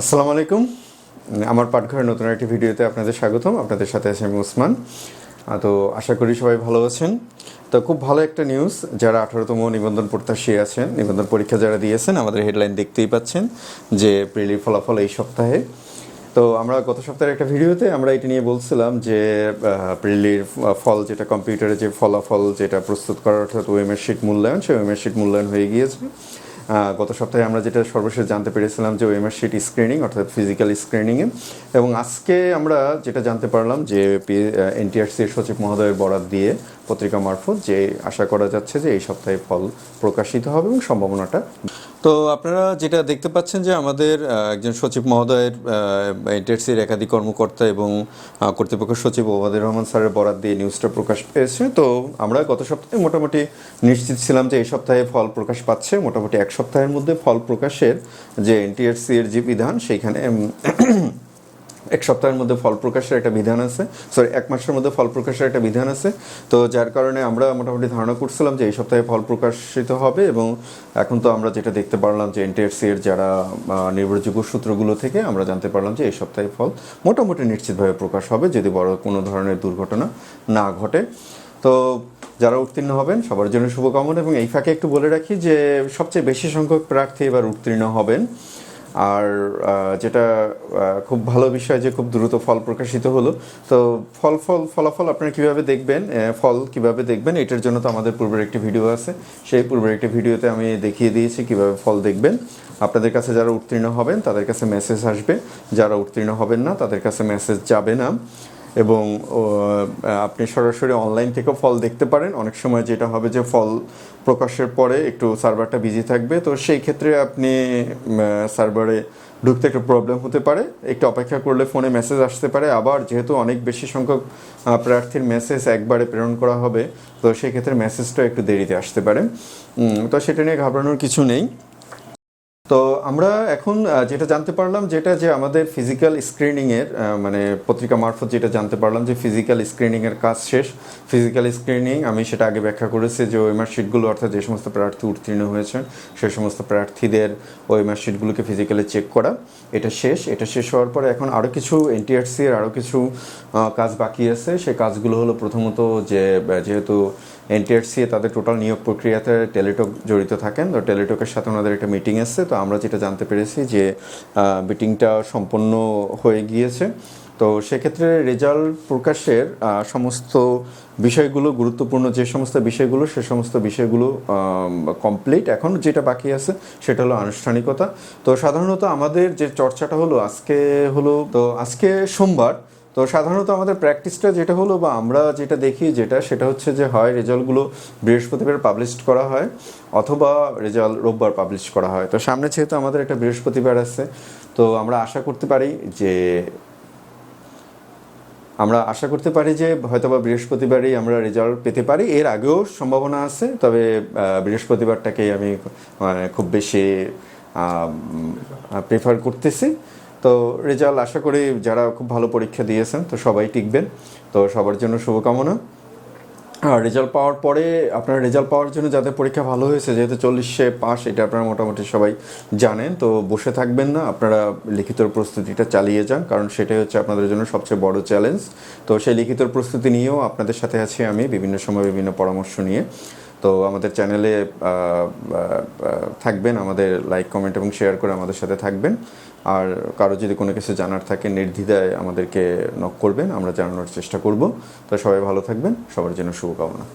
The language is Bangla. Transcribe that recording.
আসসালামু আলাইকুম। আমার পাঠঘরের নতুন একটি ভিডিওতে আপনাদের স্বাগতম। আপনাদের সাথে আছে আমি ওসমান। আহ, তো আশা করি সবাই ভালো আছেন। তো খুব ভালো একটা নিউজ যারা আঠারোতম নিবন্ধন প্রত্যাশী আছেন নিবন্ধন পরীক্ষা যারা দিয়েছেন আমাদের হেডলাইন দেখতেই পাচ্ছেন যে প্রিলির ফলাফল এই সপ্তাহে। তো আমরা গত সপ্তাহের একটা ভিডিওতে আমরা এটা নিয়ে বলছিলাম যে প্রিলির ফল যেটা কম্পিউটারে যে ফলাফল যেটা প্রস্তুত করার অর্থাৎ ওয়েমের শিট মূল্যায়ন সেই ওয়েমের শিট মূল্যায়ন হয়ে গিয়েছে। গত সপ্তাহে আমরা যেটা সর্বশেষ জানতে পেরেছিলাম যে ওএমএস শিট স্ক্রিনিং অর্থাৎ ফিজিক্যাল স্ক্রিনিংয়ে এবং আজকে আমরা যেটা জানতে পারলাম যে এনটিআরসির সচিব মহোদয়ের বরাত দিয়ে পত্রিকা মারফত, যে আশা করা যাচ্ছে যে এই সপ্তাহে ফল প্রকাশিত হবে এবং সম্ভাবনাটা তো আপনারা যেটা দেখতে পাচ্ছেন যে আমাদের একজন সচিব মহোদয়ের এনটিআরসির একাধিক কর্মকর্তা এবং কর্তৃপক্ষ সচিব ওবায়দুর রহমান স্যারের বরাত দিয়ে নিউজটা প্রকাশ পেয়েছে। তো আমরা গত সপ্তাহে মোটামুটি নিশ্চিত ছিলাম যে এই সপ্তাহে ফল প্রকাশ পাচ্ছে। মোটামুটি এক সপ্তাহের মধ্যে ফল প্রকাশের যে এনটিআরসির যে বিধান, সেইখানে এক সপ্তাহের মধ্যে ফল প্রকাশের একটা বিধান আছে। সরি এক মাসের মধ্যে ফল প্রকাশের একটা বিধান আছে। তো যার কারণে আমরা মোটামুটি ধারণা করছিলাম যে এই সপ্তাহে ফল প্রকাশিত হবে এবং এখন তো আমরা যেটা দেখতে পারলাম যে এনটিএসসি এর যারা নির্ভরযোগ্য সূত্রগুলো থেকে আমরা জানতে পারলাম যে এই সপ্তাহে ফল মোটামুটি নিশ্চিতভাবে প্রকাশ হবে যদি বড় কোনো ধরনের দুর্ঘটনা না ঘটে। তো যারা উত্তীর্ণ হবেন, সবার জন্য শুভকামনা এবং এই ফাঁকে একটু বলে রাখি যে সবচেয়ে বেশি সংখ্যক প্রার্থী এবার উত্তীর্ণ হবেন। আর যেটা খুব ভালো বিষয় যে খুব দ্রুত ফল প্রকাশিত হলো। তো ফল ফল, ফলাফল আপনারা কীভাবে দেখবেন ফল কীভাবে দেখবেন, এটার জন্য তো আমাদের পূর্বের একটি ভিডিও আছে। সেই পূর্বের একটি ভিডিওতে আমি দেখিয়ে দিয়েছি কীভাবে ফল দেখবেন। আপনাদের কাছে যারা উত্তীর্ণ হবেন, তাদের কাছে মেসেজ আসবে। যারা উত্তীর্ণ হবেন না, তাদের কাছে মেসেজ যাবে না। এবং আপনি সরাসরি অনলাইন থেকেও ফল দেখতে পারেন। অনেক সময় যেটা হবে যে ফল প্রকাশের পরে একটু সার্ভারটা বিজি থাকবে। তো সেই ক্ষেত্রে আপনি সার্ভারে ঢুকতে একটু প্রবলেম হতে পারে। একটু অপেক্ষা করলে ফোনে মেসেজ আসতে পারে। আবার যেহেতু অনেক বেশি সংখ্যক প্রার্থীর মেসেজ একবারে প্রেরণ করা হবে, তো সেই ক্ষেত্রে মেসেজটা একটু দেরিতে আসতে পারে। তো সেটা নিয়ে ঘাবড়ানোর কিছু নেই। তো আমরা এখন যেটা জানতে পারলাম যেটা যে আমাদের ফিজিক্যাল স্ক্রিনিংয়ের মানে পত্রিকা মারফত যেটা জানতে পারলাম যে ফিজিক্যাল স্ক্রিনিংয়ের কাজ শেষ। ফিজিক্যাল স্ক্রিনিং আমি সেটা আগে ব্যাখ্যা করেছি যে ওয়েমার শিটগুলো অর্থাৎ যে সমস্ত প্রার্থী উত্তীর্ণ হয়েছেন সেই সমস্ত প্রার্থীদের ওয়েমার শিটগুলোকে ফিজিক্যালি চেক করা। এটা শেষ। এটা শেষ হওয়ার পরে এখন আরও কিছু এনটিআরসির আরও কিছু কাজ বাকি আছে। সেই কাজগুলো হলো প্রথমত যে যেহেতু এনটিআরসি তাদের টোটাল নিয়োগ প্রক্রিয়াতে টেলিটক জড়িত থাকেন। তো টেলিটকের সাথে ওনাদের একটা মিটিং এসছে। তো আমরা যেটা জানতে পেরেছি যে মিটিংটা সম্পন্ন হয়ে গিয়েছে। তো সেক্ষেত্রে রেজাল্ট প্রকাশের সমস্ত বিষয়গুলো, গুরুত্বপূর্ণ যে সমস্ত বিষয়গুলো, সে সমস্ত বিষয়গুলো কমপ্লিট এখন যেটা বাকি আছে, সেটা হলো আনুষ্ঠানিকতা। তো সাধারণত আমাদের যে চর্চাটা হলো, আজকে হলো, তো আজকে সোমবার তো সাধারণত আমাদের প্র্যাকটিসটা যেটা হলো বা আমরা যেটা দেখি যেটা, সেটা হচ্ছে যে হয় রেজাল্টগুলো বৃহস্পতিবার পাবলিশ করা হয় অথবা রেজাল্ট রোববার পাবলিশ করা হয়। তো সামনে যেহেতু আমাদের একটা বৃহস্পতিবার আছে, তো আমরা আশা করতে পারি যে, আমরা আশা করতে পারি যে হয়তোবা বৃহস্পতিবারই আমরা রেজাল্ট পেতে পারি। এর আগেও সম্ভাবনা আছে, তবে বৃহস্পতিবারটাকেই আমি মানে খুব বেশি প্রেফার করতেছি। তো রেজাল্ট আশা করি যারা খুব ভালো পরীক্ষা দিয়েছেন, তো সবাই টিকবেন। তো সবার জন্য শুভকামনা। আর রেজাল্ট পাওয়ার পরে আপনার রেজাল্ট পাওয়ার জন্য যাদের পরীক্ষা ভালো হয়েছে, যেহেতু চল্লিশে পাস এটা আপনারা মোটামুটি সবাই জানেন। তো বসে থাকবেন না, আপনারা লিখিত প্রস্তুতিটা চালিয়ে যান, কারণ সেটাই হচ্ছে আপনাদের জন্য সবচেয়ে বড় চ্যালেঞ্জ তো সেই লিখিত প্রস্তুতি নিয়েও আপনাদের সাথে আছি আমি বিভিন্ন সময় বিভিন্ন পরামর্শ নিয়ে। তো আমাদের চ্যানেলে থাকবেন, আমাদের লাইক কমেন্ট এবং শেয়ার করে আমাদের সাথে থাকবেন। আর কারও যদি কোনো কিছু জানার থাকে, নির্দ্বিধায় আমাদেরকে নক করবেন, আমরা জানানোর চেষ্টা করব। তো সবাই ভালো থাকবেন, সবার জন্য শুভকামনা।